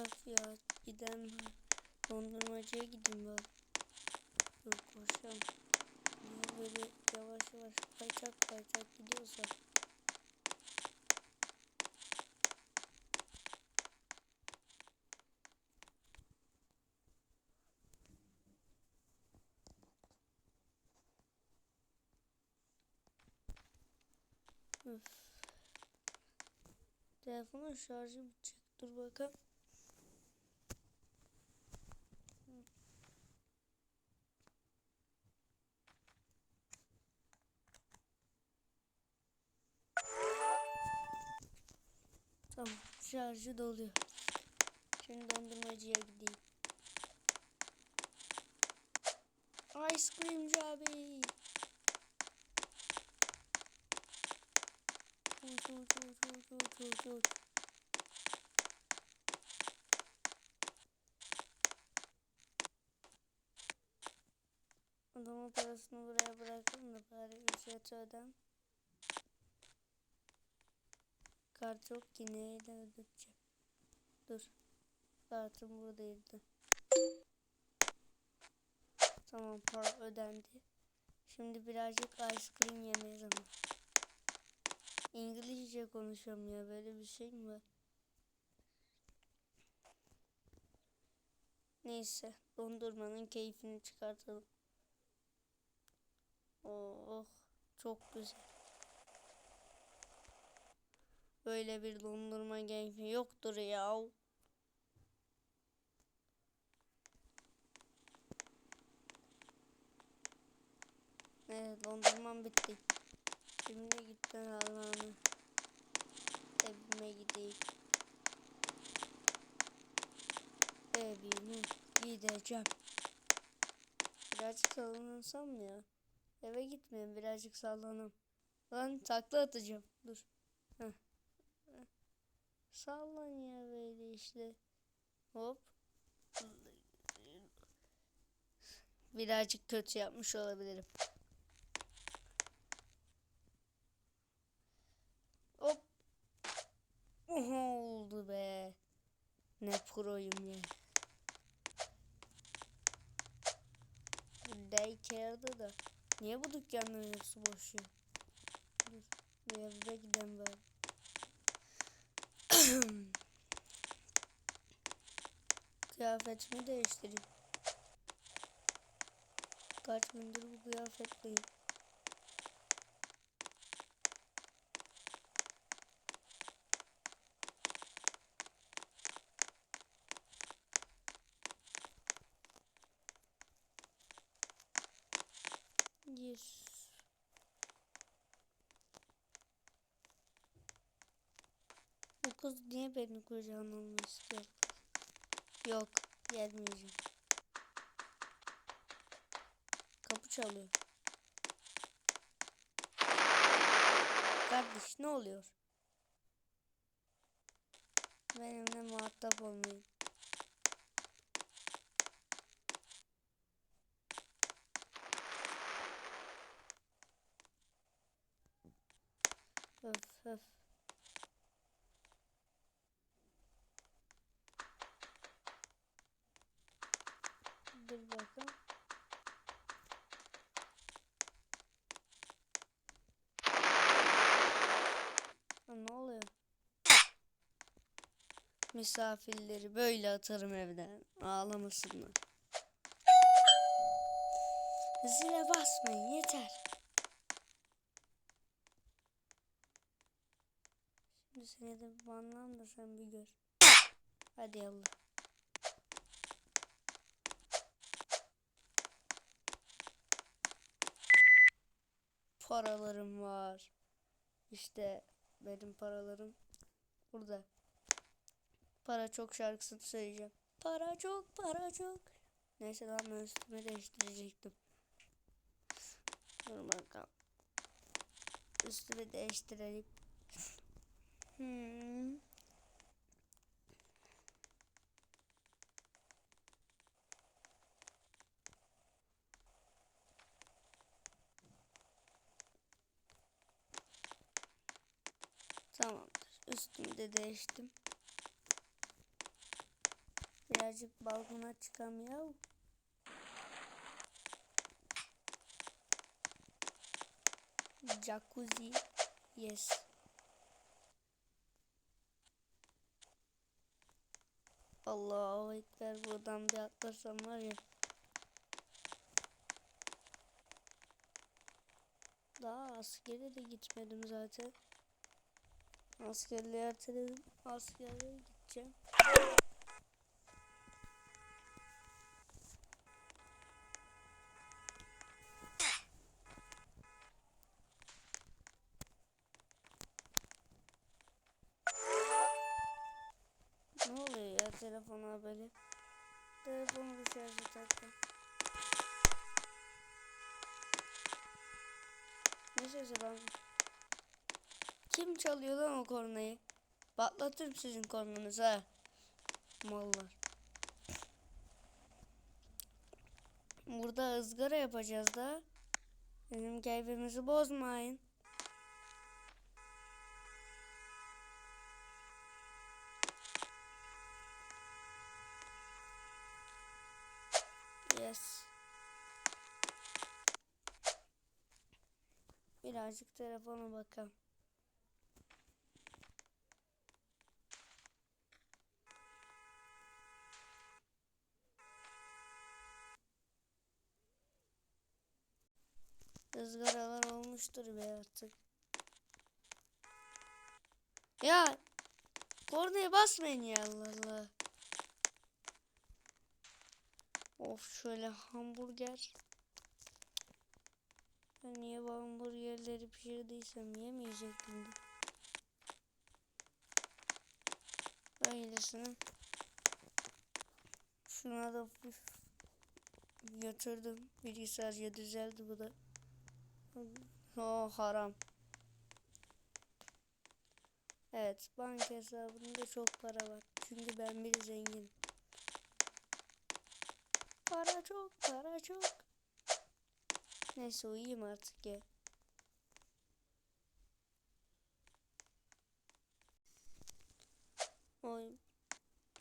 Öf ya giden dondurmacıya gideyim bari. Dur koşalım. Niye böyle yavaş yavaş kaçak kaçak gidiyorsa. Öf. Telefonun şarjı bitecek. Dur bakalım. Tamam. Şarjı doluyor. Şimdi dondurmacıya gideyim. Ice creamci abi. Uç uç uç uç uç uç uç. Adamın parasını buraya bırakın da bari ücret öden. Kart yok ki neyle ödeteceğim. Dur. Kartım buradaydı. Tamam para ödendi. Şimdi birazcık ice cream yemeye zaman. İngilizce konuşuyorum ya böyle bir şey mi var? Neyse dondurmanın keyfini çıkartalım. Oh çok güzel. Böyle bir dondurma keyfi yoktur ya. Evet dondurmam bitti. Şimdi gitten Allah'ını. Evime gideyim. Evime gideceğim. Birazcık sallansam mı ya? Eve gitmeyeyim birazcık sallanam. Lan takla atacağım. Dur. Heh. Heh. Sallan ya böyle işte. Hop. Birazcık kötü yapmış olabilirim. Hop. Oha oldu be. Ne proyum ya. Daycare'da da. Niye bu dükkanların hepsi boş ya? Dur. Bir eve giden bari. Kıyafetimi değiştireyim. Kaç gündür bu kıyafetleyim. Yes. Bu kız niye beni kucağına almak istiyor? Yok, gelmeyeceğim. Kapı çalıyor. Kardeş ne oluyor? Benimle muhatap olmayın. Öf öf. Dur bakalım. Ne oluyor? Misafirleri böyle atarım evden. Ağlamasınlar. Zile basmayın yeter. Şimdi seni de banlan sen bir gör. Hadi yallah. Paralarım var. İşte benim paralarım burada. Para çok şarkısını söyleyeceğim. Para çok, para çok. Neyse lan ben üstümü değiştirecektim. Dur bakalım. Üstümü değiştirelim. Hmm. Tamamdır. Üstümü de değiştim. birazcık balkona çıkam. Jacuzzi. Yes. Allahu Ekber buradan bir atlarsam var ya. Daha askere de gitmedim zaten. Askerliğe erteledim. Askerliğe gideceğim. Ne oluyor ya telefona böyle? Telefonu bir şarja taktım. Ne sesi lan? Kim çalıyor lan o kornayı? Patlatırım sizin kornanızı ha. Mallar. Burada ızgara yapacağız da. Benim keyfimizi bozmayın. Yes. Birazcık telefona bakalım. Izgaralar olmuştur be artık. Ya kornaya basmayın ya Allah Allah. Of şöyle hamburger. Ben niye bu hamburgerleri pişirdiysem yemeyecektim. de. Böylesine. Şuna da götürdüm. Bilgisayar düzeldi bu da. Oh haram. Evet banka hesabımda çok para var. Çünkü ben bir zengin. Para çok, para çok. Neyse uyuyayım artık ya. Oy.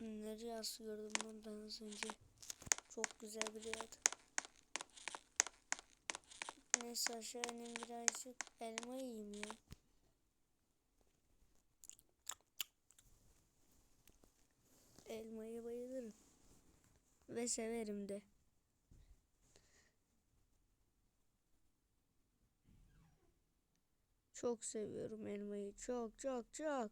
Nereye asıyordum bundan az önce? Çok güzel bir yerde. Aşağı ineyim birazcık elma yiyeyim ya. Elmaya bayılırım. Ve severim de. Çok seviyorum elmayı. Çok çok çok.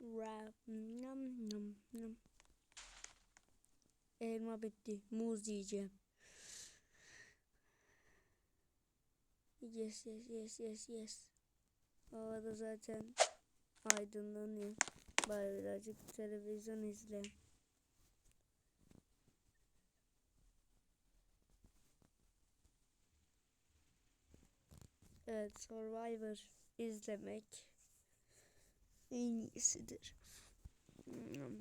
Rap. Nam nam nam. Elma bitti. Muz yiyeceğim. Yes yes yes yes yes. Havada zaten aydınlanıyor. Bari birazcık televizyon izle. Evet Survivor izlemek en iyisidir. Hmm.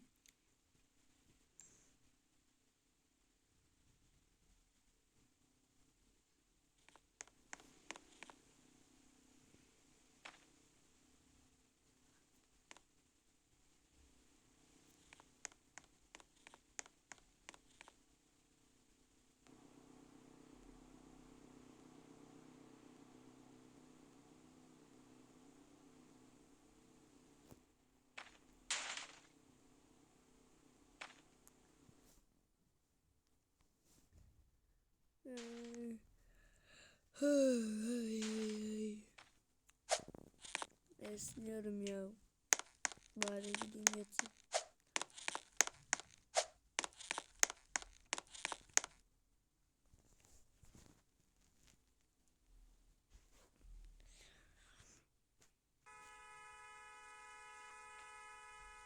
Hmm. Esniyorum ya. Bari gideyim yatayım.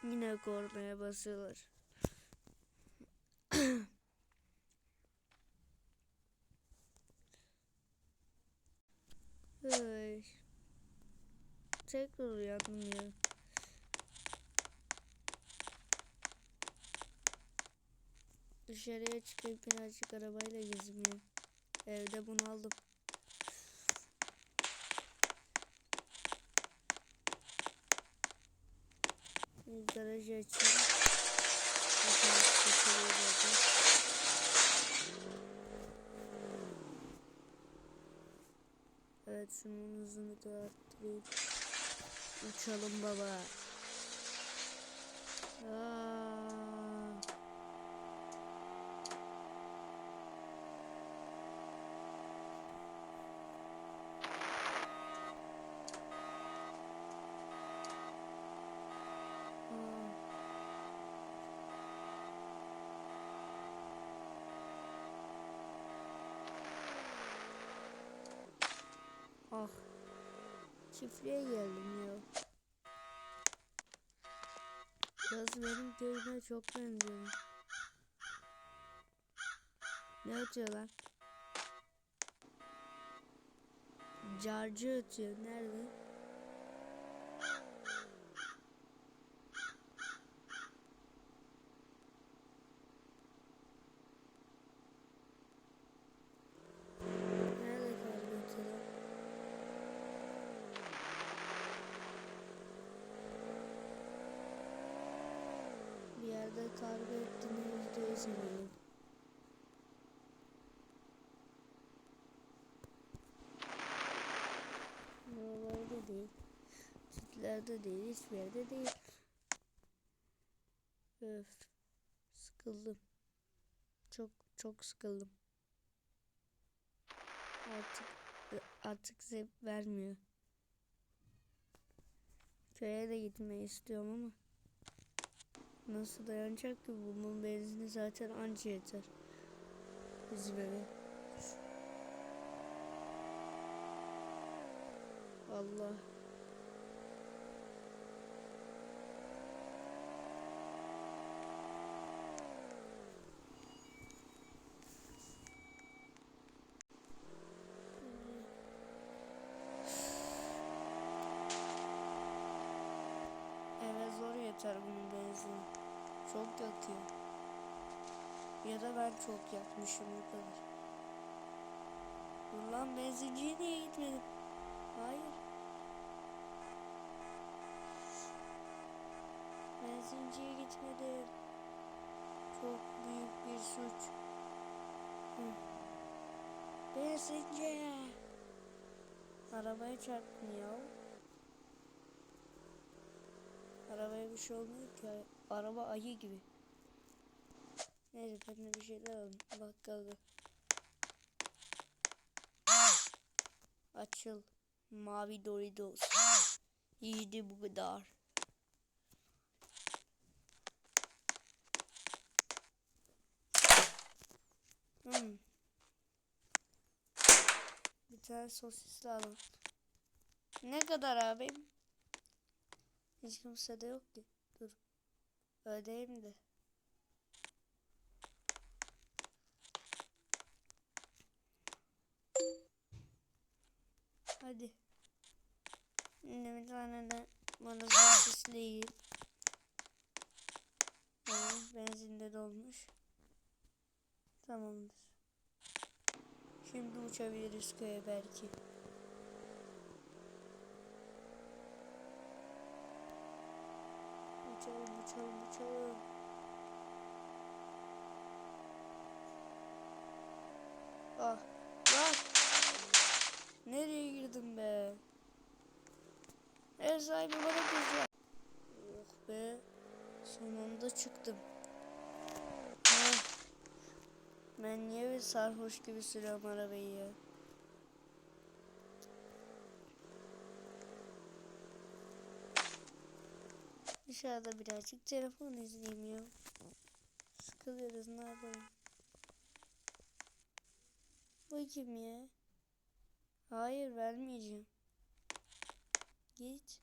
Yine kornaya basıyorlar. Tekrar uyandım ya. Dışarıya çıkıp birazcık arabayla gezmeye. Evde bunu aldım. Garajı zaten. Evet şunun hızını da arttırayım. Uçalım baba. Aa. Aa. Çiftliğe geldim ya. Benim köyüme çok benziyor. Ne atıyorlar? Carcı. Nerede? Nerede yerde kargo ettiğini yüzde yüz eminim. Buralarda değil. Sütlerde değil. Hiçbir yerde değil. Öf. Sıkıldım. Çok çok sıkıldım. Artık artık zevk vermiyor. Köye de gitmeyi istiyorum ama nasıl dayanacak ki bunun benzini zaten anca yeter. Bizim eve. Allah. Eve zor yeter bunun benzini. Çok yakıyor. Ya da ben çok yakmışım o kadar. Dur lan benzinciye niye gitmedim? Hayır. Benzinciye gitmedim. Çok büyük bir suç. Hı. Benzinci. Arabaya çarptım ya. Arabaya bir şey olmuyor ki. Araba ayı gibi. Neyse ben bir şeyler alayım. Bakkalda. Açıl. Mavi Doritos. İyiydi bu kadar. Hmm. Bir tane sosisli alalım. Ne kadar abim? Hiç kimse de yok ki. Dur. Ödeyim de. Hadi. Şimdi bir tane de bana sosisli yiyeyim. Ha, benzin de dolmuş. Tamamdır. Şimdi uçabiliriz köye belki. Uçalım uçalım uçalım. Ah lan. Nereye girdim be? Ev sahibi bana kızacak. Oh be. Sonunda çıktım. Ah. Ben niye bir sarhoş gibi sürüyorum arabayı ya? Dışarıda birazcık telefon izleyeyim ya. Sıkılıyoruz ne yapalım. Kim ya? Hayır vermeyeceğim. Git.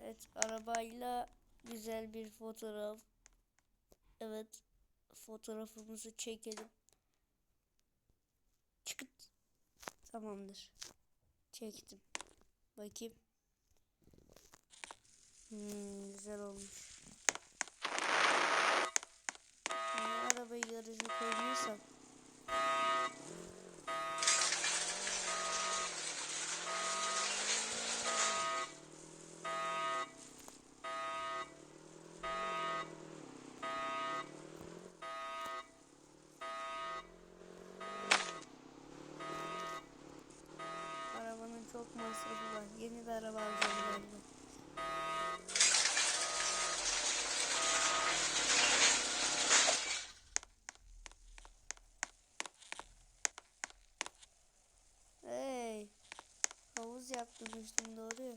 Evet arabayla güzel bir fotoğraf. Evet fotoğrafımızı çekelim. Çıkıt. Tamamdır. Çektim. Bakayım. Hmm, güzel olmuş. Yaptırmıştım doğru ya.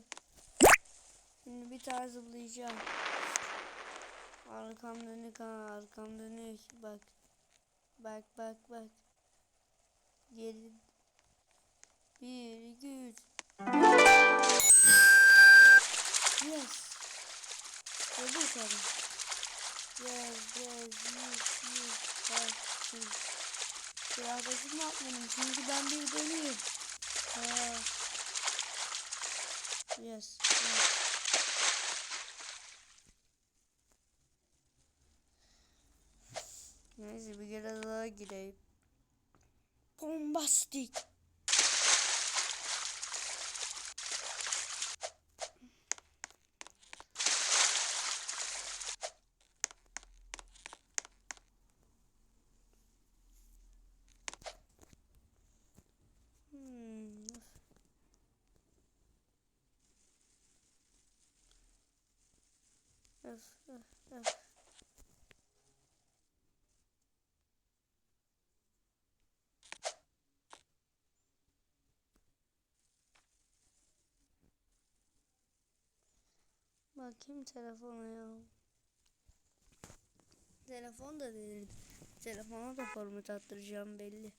Şimdi bir tane zıplayacağım. Arkam dönük ha arkam dönük bak. Bak bak bak. Geri. Bir iki üç. Yes. Öbür yukarı. Yes yes yes yes. Bak şimdi. Kıyafetimi atmadım çünkü ben bir deliyim. Ha. Yes. Neyse bir kere daha gireyim. Bombastik. Hmm. Öf, öf, öf. Bakayım telefona ya. Telefon da delirdi. Telefona da format attıracağım belli.